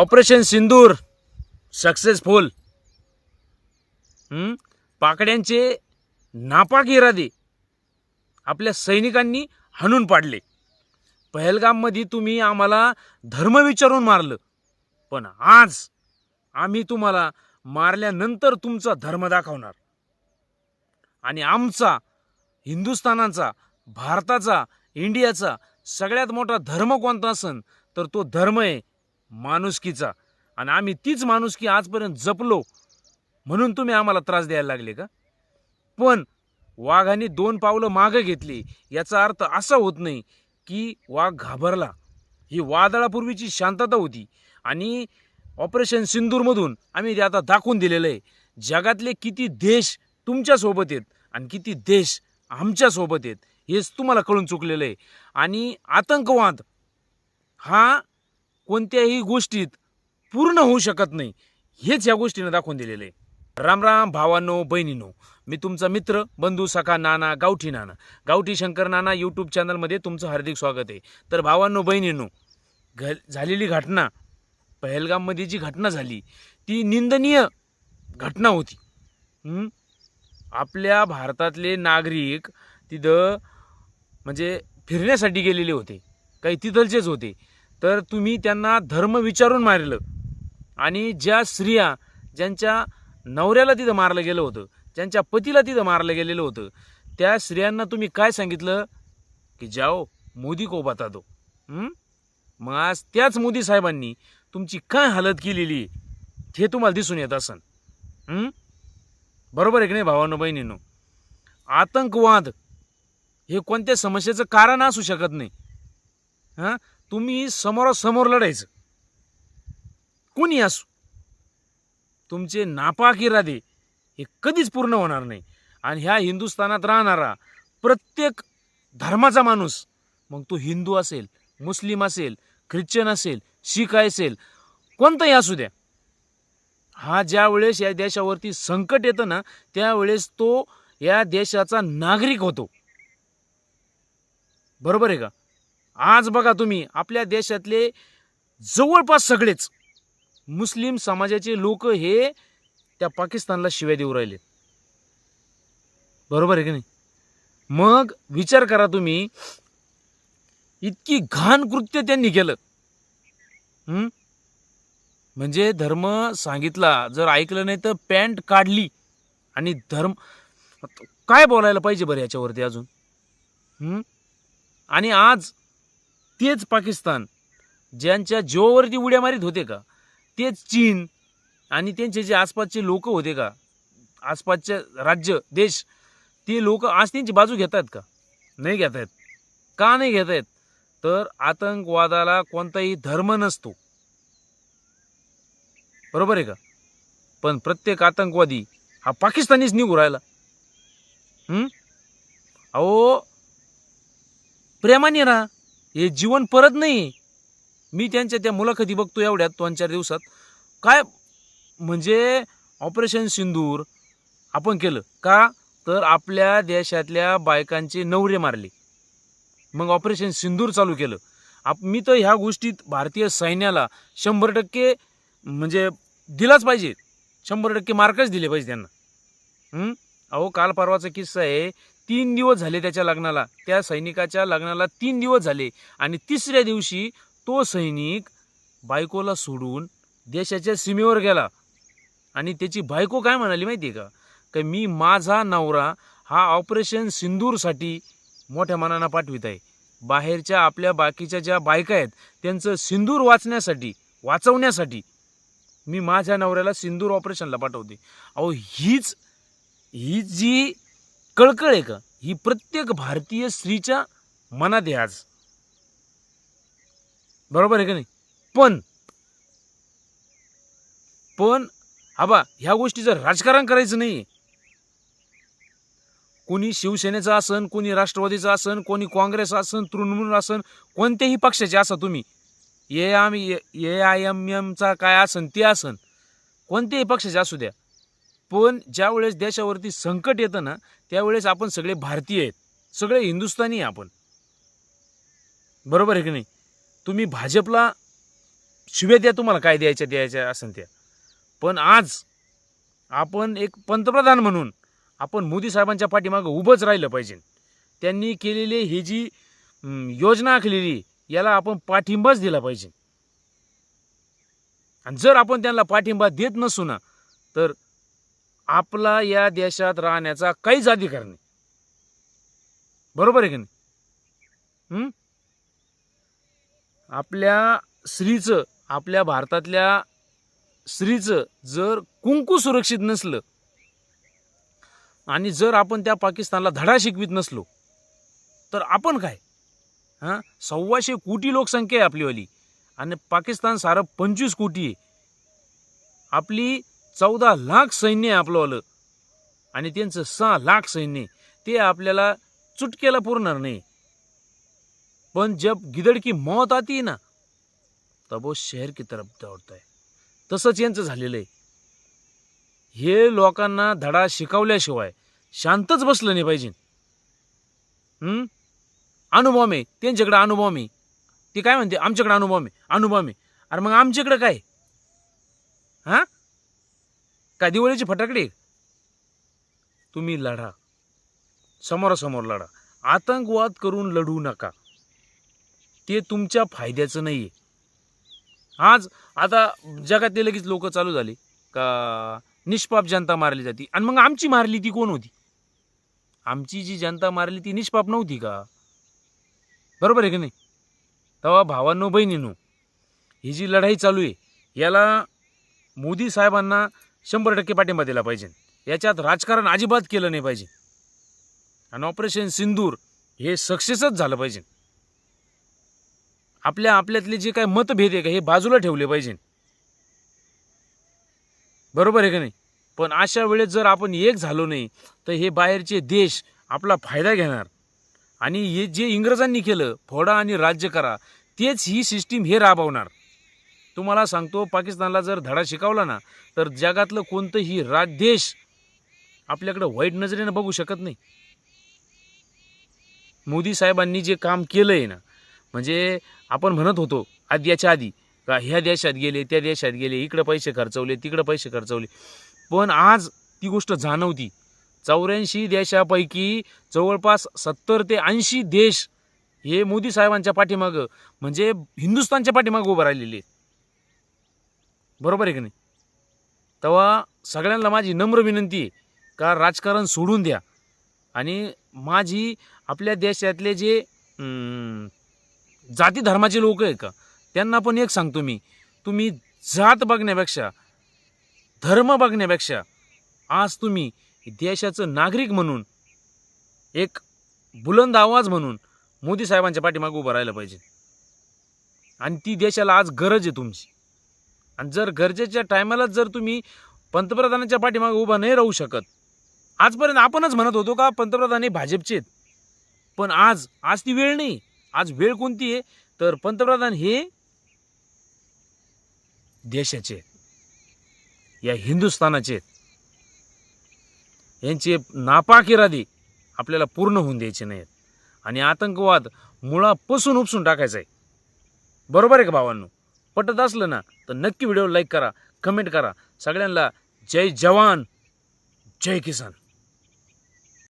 Operation सिंदूर successful. पाकड्यांचे नापाक इरादे आपल्या सैनिकांनी हाणून पाडले. पहलगाममध्ये तुम्ही आम्हाला धर्म विचारून मारलं. पण आज आम्ही तुम्हाला मारल्यानंतर तुमचा धर्म दाखवणार. आणि आमचा हिंदुस्थानाचा भारताचा इंडियाचा सगळ्यात मोठा धर्म कोणता असन तर तो धर्म आहे माणुसकीचा. आणि आम्ही तीच माणुसकी आजपर्यंत जपलो म्हणून तुम्ही आम्हाला त्रास द्यायला लागले का? पण वाघाने दोन पावलं मागं घेतली. याचा अर्थ असा होत नाही की वाघ घाबरला. ही वादळापूर्वीची शांतता होती. आणि ऑपरेशन सिंदूरमधून आम्ही ते आता दाखवून दिलेलं आहे. जगातले किती देश तुमच्यासोबत आहेत आणि किती देश आमच्यासोबत आहेत हेच तुम्हाला कळून चुकलेलं आहे. आणि आतंकवाद हा कोणत्याही गोष्टीत पूर्ण होऊ शकत नाही. हेच या गोष्टीनं दाखवून दिलेलं आहे. राम राम भावांनो बहिणीनो मी तुमचा मित्र बंधू सखा नाना गावठी नाना. गावठी शंकर नाना यूट्यूब चॅनलमध्ये तुमचं हार्दिक स्वागत आहे. तर भावांनो बहिणीनो घ झालेली घटना पहलगाममध्ये जी घटना झाली ती निंदनीय घटना होती. आपल्या भारतातले नागरिक तिथं म्हणजे फिरण्यासाठी गेलेले होते. काही तिथलचेच होते. तर तुम्ही त्यांना धर्म विचारून मारलं. आणि ज्या स्त्रिया ज्यांच्या नवऱ्याला तिथं मारलं गेलं होतं ज्यांच्या पतीला तिथं मारलं गेलेलं होतं त्या स्त्रियांना तुम्ही काय सांगितलं? की जाओ मोदी को बता दो. मग आज त्याच मोदी साहेबांनी तुमची काय हालत केलेली हे तुम्हाला दिसून येत असन. बरोबर आहे की नाही भावानो बहिणीनो? आतंकवाद हे कोणत्या समस्येचं कारण असू शकत नाही. हां? तुम्ही समोरासमोर लढायचं. कोणी असू. तुमचे नापाक इरादे हे कधीच पूर्ण होणार नाही. आणि ह्या हिंदुस्थानात राहणारा प्रत्येक धर्माचा माणूस मग तो हिंदू असेल मुस्लिम असेल ख्रिश्चन असेल शीख असेल कोणताही असू द्या. हा ज्या वेळेस या देशावरती संकट येतं ना त्यावेळेस तो या देशाचा नागरिक होतो. बरोबर आहे का? आज बघा तुम्ही आपल्या देशातले जवळपास सगळेच मुस्लिम समाजाचे लोक हे त्या पाकिस्तानला शिव्या देऊ राहिले. बरोबर आहे की नाही? मग विचार करा तुम्ही इतकी घाण कृत्य त्यांनी केलं. म्हणजे धर्म सांगितला जर ऐकलं नाही तर पॅन्ट काढली आणि धर्म काय बोलायला पाहिजे बरं याच्यावरती अजून? आणि आज तेच पाकिस्तान ज्यांच्या जीवावरती उड्या मारीत होते का? तेच चीन आणि त्यांचे जे आसपासचे लोक होते का? आसपासचे राज्य देश ते लोक आज त्यांची बाजू घेत आहेत का? नाही घेत आहेत का नाही घेत आहेत तर आतंकवादाला कोणताही धर्म नसतो. बरोबर आहे का? पण प्रत्येक आतंकवादी हा पाकिस्तानीच निघू राहिला. अहो प्रेमाने राहा. हे जीवन परत नाही. मी त्यांच्या त्या मुलाखती बघतो एवढ्यात दोन चार दिवसात. काय? म्हणजे ऑपरेशन सिंदूर आपण केलं. का? तर आपल्या देशातल्या बायकांचे नवरे मारले. मग ऑपरेशन सिंदूर चालू केलं. आप मी तर ह्या गोष्टीत भारतीय सैन्याला शंभर टक्के म्हणजे दिलाच पाहिजे. शंभर टक्के मार्कच दिले पाहिजे त्यांना. अहो काल परवाचा किस्सा आहे. तीन दिवस झाले त्याच्या लग्नाला. त्या सैनिकाच्या लग्नाला तीन दिवस झाले. आणि तिसऱ्या दिवशी तो सैनिक बायकोला सोडून देशाच्या सीमेवर गेला. आणि त्याची बायको काय म्हणाली माहिती आहे का? की मी माझा नवरा हा ऑपरेशन सिंदूरसाठी मोठ्या मनानं पाठवित आहे. बाहेरच्या आपल्या बाकीच्या ज्या बायका आहेत त्यांचं सिंदूर वाचण्यासाठी वाचवण्यासाठी मी माझ्या नवऱ्याला सिंदूर ऑपरेशनला पाठवते. अहो हीच ही जी कळकळ आहे का? ही प्रत्येक भारतीय स्त्रीच्या मनात आहे आज. बरोबर आहे का नाही? पण पण आबा ह्या गोष्टीचं राजकारण करायचं नाही कोणी शिवसेनेचं असन कोणी राष्ट्रवादीचं असन कोणी काँग्रेस असन तृणमूल असन कोणत्याही पक्षाचे असा तुम्ही. ए आम ए आय एम एमचा काय असन ते असन. कोणत्याही पक्षाचे असू द्या. पण ज्यावेळेस देशावरती संकट येतं ना त्यावेळेस आपण सगळे भारतीय आहेत. सगळे हिंदुस्थानी आहे आपण. बरोबर आहे की नाही? तुम्ही भाजपला शिव्या द्या तुम्हाला काय द्यायच्या द्यायच्या असेल त्या. पण आज आपण एक पंतप्रधान म्हणून आपण मोदी साहेबांच्या पाठीमागं उभंच राहिलं पाहिजे. त्यांनी केलेली ही जी योजना आखलेली याला आपण पाठिंबाच दिला पाहिजे. आणि जर आपण त्यांना पाठिंबा देत नसू ना तर आपला या देशात राहण्याचा काहीच अधिकार नाही. बरोबर आहे की नाही? आपल्या स्त्रीचं आपल्या भारतातल्या स्त्रीचं जर कुंकू सुरक्षित नसलं आणि जर आपण त्या पाकिस्तानला धडा शिकवित नसलो तर आपण काय? हां? सव्वाशे कोटी लोकसंख्या आहे आपलीवाली. आणि पाकिस्तान सारं पंचवीस कोटी आहे. आपली चौदा लाख सैन्य आहे आपलंवालं आणि त्यांचं सहा लाख सैन्य आहे. ते आपल्याला चुटकेला पुरणार नाही. पण जब गिदड़ की मौत आती ना तब वो शहर की तरफ दौडत आहे तसंच यांचं झालेलं आहे. हे लोकांना धडा शिकवल्याशिवाय शांतच बसलं नाही पाहिजे. अनुभव आहे त्यांच्याकडे अनुभव आहे ते काय म्हणते? आमच्याकडे अनुभव आहे अनुभव आहे अरे मग आमच्याकडे काय? हा? काय दिवाळीची फटाकडे? तुम्ही लढा. समोरासमोर लढा. आतंकवाद करून लढू नका. ते तुमच्या फायद्याचं नाही आहे आज आता जगातले लगेच लोक चालू झाले. का निष्पाप जनता मारली जाते. आणि मग आमची मारली ती कोण होती? आमची जी जनता मारली ती निष्पाप नव्हती का? बरोबर आहे की नाही? तेव्हा भावांनो बहिणींनो ही जी लढाई चालू आहे याला मोदी साहेबांना शंभर टक्के पाठिंबा दिला पाहिजे. याच्यात राजकारण अजिबात केलं नाही पाहिजे. आणि ऑपरेशन सिंदूर हे सक्सेसच झालं पाहिजे. आपल्या आपल्यातले जे काय मतभेद आहे का हे बाजूला ठेवले पाहिजे. बरोबर आहे का नाही? पण अशा वेळेस जर आपण एक झालो नाही तर हे बाहेरचे देश आपला फायदा घेणार. आणि हे जे इंग्रजांनी केलं फोडा आणि राज्य करा तेच ही सिस्टीम हे राबवणार. तुम्हाला सांगतो पाकिस्तानला जर धडा शिकवला ना तर जगातलं कोणतंही राजदेश आपल्याकडं वाईट नजरेनं बघू शकत नाही. मोदी साहेबांनी जे काम केलं आहे ना म्हणजे आपण म्हणत होतो आधी याच्या आधी का ह्या देशात गेले त्या देशात गेले इकडं पैसे खर्चवले तिकडं पैसे खर्चवले. पण आज ती गोष्ट जाणवती. चौऱ्याऐंशी देशापैकी जवळपास सत्तर ते ऐंशी देश हे मोदी साहेबांच्या पाठीमागं म्हणजे हिंदुस्थानच्या पाठीमागं उभं राहिलेले आहेत. बरोबर आहे की नाही? तेव्हा सगळ्यांना माझी नम्र विनंती आहे का राजकारण सोडून द्या. आणि माझी आपल्या देशातले जे जाती धर्माचे लोक आहे का त्यांना पण एक सांगतो मी तुम्ही जात बघण्यापेक्षा धर्म बघण्यापेक्षा आज तुम्ही देशाचं नागरिक म्हणून एक बुलंद आवाज म्हणून मोदी साहेबांच्या पाठीमागे उभं राहायला पाहिजे. आणि ती देशाला आज गरज आहे तुमची. आणि जर गरजेच्या टायमालाच जर तुम्ही पंतप्रधानाच्या पाठीमागे उभा नाही राहू शकत आजपर्यंत आपणच म्हणत होतो का पंतप्रधान हे भाजपचे आहेत. पण आज आज ती वेळ नाही. आज वेळ कोणती आहे? तर पंतप्रधान हे देशाचे या हिंदुस्थानाचे आहेत. यांचे नापाक इरादे आपल्याला पूर्ण होऊन द्यायचे नाहीत. आणि आतंकवाद मुळापासून उपसून टाकायचा आहे. बरोबर आहे का भावांनो? पटत असलं ना तर नक्की व्हिडिओ लाईक करा कमेंट करा. सगळ्यांना जय जवान जय किसान.